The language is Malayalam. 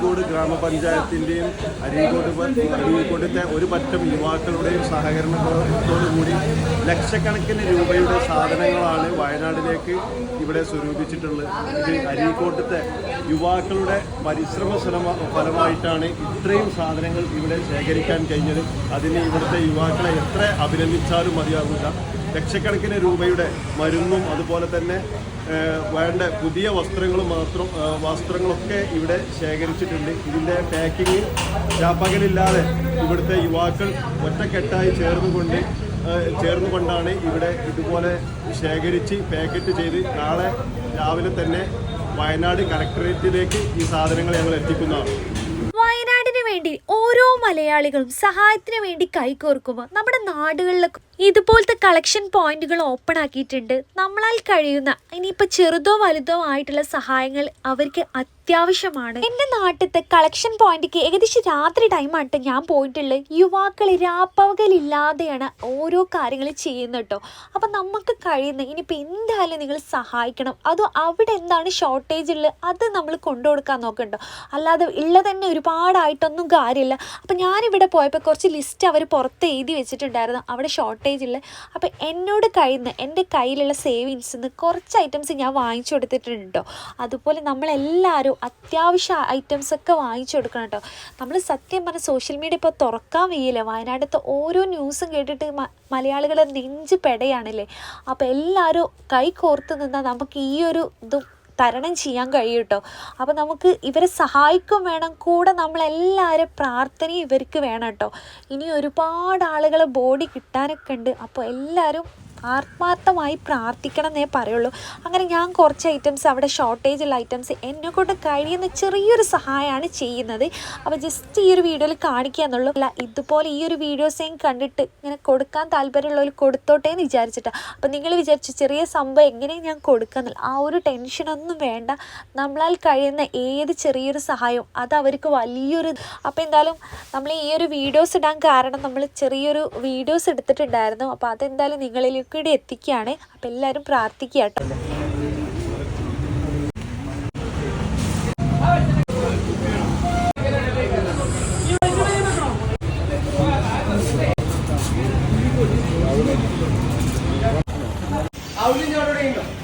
അരീക്കോട് ഗ്രാമപഞ്ചായത്തിന്റെയും അരീക്കോട് അരീക്കോടിന്റെ ഒരു പറ്റം യുവാക്കളുടെയും സഹകരണത്തോടു കൂടി ലക്ഷക്കണക്കിന് രൂപയുടെ സാധനങ്ങളാണ് വയനാടിലേക്ക് ഇവിടെ സ്വരൂപിച്ചിട്ടുള്ളത്. ഇത് അരീക്കോട്ടത്തെ യുവാക്കളുടെ പരിശ്രമ ഫലമായിട്ടാണ് ഇത്രയും സാധനങ്ങൾ ഇവിടെ ശേഖരിക്കാൻ കഴിഞ്ഞത്. അതിന് ഇവിടുത്തെ യുവാക്കളെ എത്ര അഭിനന്ദിച്ചാലും മതിയാകില്ല ലക്ഷക്കണക്കിന് രൂപയുടെ മരുന്നും അതുപോലെ തന്നെ വേണ്ട പുതിയ വസ്ത്രങ്ങൾ മാത്രം വസ്ത്രങ്ങളൊക്കെ ഇവിടെ ശേഖരിച്ചിട്ടുണ്ട്. ഇതിന്റെ പാക്കിങ് രാപ്പകലില്ലാതെ ഇവിടുത്തെ യുവാക്കൾ ഒറ്റക്കെട്ടായി ചേർന്നുകൊണ്ട് ചേർന്നുകൊണ്ടാണ് ഇവിടെ ഇതുപോലെ ശേഖരിച്ച് പാക്കറ്റ് ചെയ്ത് നാളെ രാവിലെ തന്നെ വയനാട് കലക്ടറേറ്റിലേക്ക് ഈ സാധനങ്ങൾ ഞങ്ങൾ എത്തിക്കുന്നതാണ്. വയനാടിന് വേണ്ടി ഓരോ മലയാളികളും സഹായത്തിന് വേണ്ടി കൈകോർക്കുമ്പോൾ നമ്മുടെ നാടുകളിലൊക്കെ ഇതുപോലത്തെ കളക്ഷൻ പോയിന്റുകൾ ഓപ്പൺ ആക്കിയിട്ടുണ്ട്. നമ്മളാൽ കഴിയുന്ന ഇനിയിപ്പോൾ ചെറുതോ വലുതോ ആയിട്ടുള്ള സഹായങ്ങൾ അവർക്ക് അത്യാവശ്യമാണ്. എന്റെ നാട്ടിലത്തെ കളക്ഷൻ പോയിന്റിക്ക് ഏകദേശം രാത്രി ടൈമായിട്ട് ഞാൻ പോയിട്ടുള്ളത് യുവാക്കൾ രാപ്പകലില്ലാതെയാണ് ഓരോ കാര്യങ്ങൾ ചെയ്യുന്നത് കേട്ടോ അപ്പം നമുക്ക് കഴിയുന്ന ഇനിയിപ്പോൾ എന്തായാലും നിങ്ങൾ സഹായിക്കണം. അതോ അവിടെ എന്താണ് ഷോർട്ടേജ് ഉള്ളത്? അത് നമ്മൾ കൊണ്ടുകൊടുക്കാൻ നോക്കണ്ടോ? അല്ലാതെ ഉള്ളത് തന്നെ ഒരുപാടായിട്ടൊന്നും കാര്യമില്ല. അപ്പം ഞാനിവിടെ പോയപ്പോൾ കുറച്ച് ലിസ്റ്റ് അവർ പുറത്ത് എഴുതി വെച്ചിട്ടുണ്ടായിരുന്നു അവിടെ ഷോർട്ടേജ് ഉള്ളത്. അപ്പം എന്നോട് കഴിയുന്ന എന്റെ കയ്യിലുള്ള സേവിങ്സ് നിന്ന് കുറച്ച് ഐറ്റംസ് ഞാൻ വാങ്ങിച്ചു കൊടുത്തിട്ടുണ്ട് കേട്ടോ അതുപോലെ നമ്മളെല്ലാവരും അത്യാവശ്യ വാങ്ങിച്ചു കൊടുക്കണം കേട്ടോ. നമ്മൾ സത്യം പറഞ്ഞാൽ സോഷ്യൽ മീഡിയ ഇപ്പോൾ തുറക്കാൻ വയ്യില്ല? വയനാട്ടിലത്തെ ഓരോ ന്യൂസും കേട്ടിട്ട് മലയാളികൾ നെഞ്ച് പെടയാണല്ലേ? അപ്പോൾ എല്ലാവരും കൈ കോർത്ത് നിന്നാൽ നമുക്ക് ഈ ഒരു ഇതും തരണം ചെയ്യാൻ കഴിയും കേട്ടോ. അപ്പോൾ നമുക്ക് ഇവരെ സഹായിക്കും വേണം. കൂടെ നമ്മളെല്ലാവരും പ്രാർത്ഥനയും ഇവർക്ക് വേണം കേട്ടോ. ഇനി ഒരുപാട് ആളുകളെ ബോഡി കിട്ടാനൊക്കെ ഉണ്ട്. അപ്പോൾ എല്ലാവരും ആത്മാർത്ഥമായി പ്രാർത്ഥിക്കണം എന്നേ പറയുള്ളൂ. അങ്ങനെ ഞാൻ കുറച്ച് ഐറ്റംസ് അവിടെ ഷോർട്ടേജ് ഉള്ള ഐറ്റംസ് എന്നെ കൊണ്ട് കഴിയുന്ന ചെറിയൊരു സഹായമാണ് ചെയ്യുന്നത്. അപ്പോൾ ജസ്റ്റ് ഈ ഒരു വീഡിയോയിൽ കാണിക്കുക എന്നുള്ളൂ. അല്ല ഇതുപോലെ ഈ ഒരു വീഡിയോസേയും കണ്ടിട്ട് ഇങ്ങനെ കൊടുക്കാൻ താല്പര്യമുള്ളവർ കൊടുത്തോട്ടെ എന്ന് വിചാരിച്ചിട്ടാണ് അപ്പോൾ നിങ്ങൾ വിചാരിച്ചു ചെറിയ സംഭവം എങ്ങനെയും ഞാൻ കൊടുക്കാന്നില്ല ആ ഒരു ടെൻഷനൊന്നും വേണ്ട. നമ്മളാൽ കഴിയുന്ന ഏത് ചെറിയൊരു സഹായവും അത് അവർക്ക് വലിയൊരു അപ്പോൾ എന്തായാലും നമ്മൾ ഈ ഒരു വീഡിയോസ് ഇടാൻ കാരണം നമ്മൾ ചെറിയൊരു വീഡിയോസ് എടുത്തിട്ടുണ്ടായിരുന്നു. അപ്പോൾ അതെന്തായാലും നിങ്ങളിലേക്ക് ഇവിടെ എത്തിക്കുകയാണ്. അപ്പം എല്ലാവരും പ്രാർത്ഥിക്കുക കേട്ടോ. അവിടെ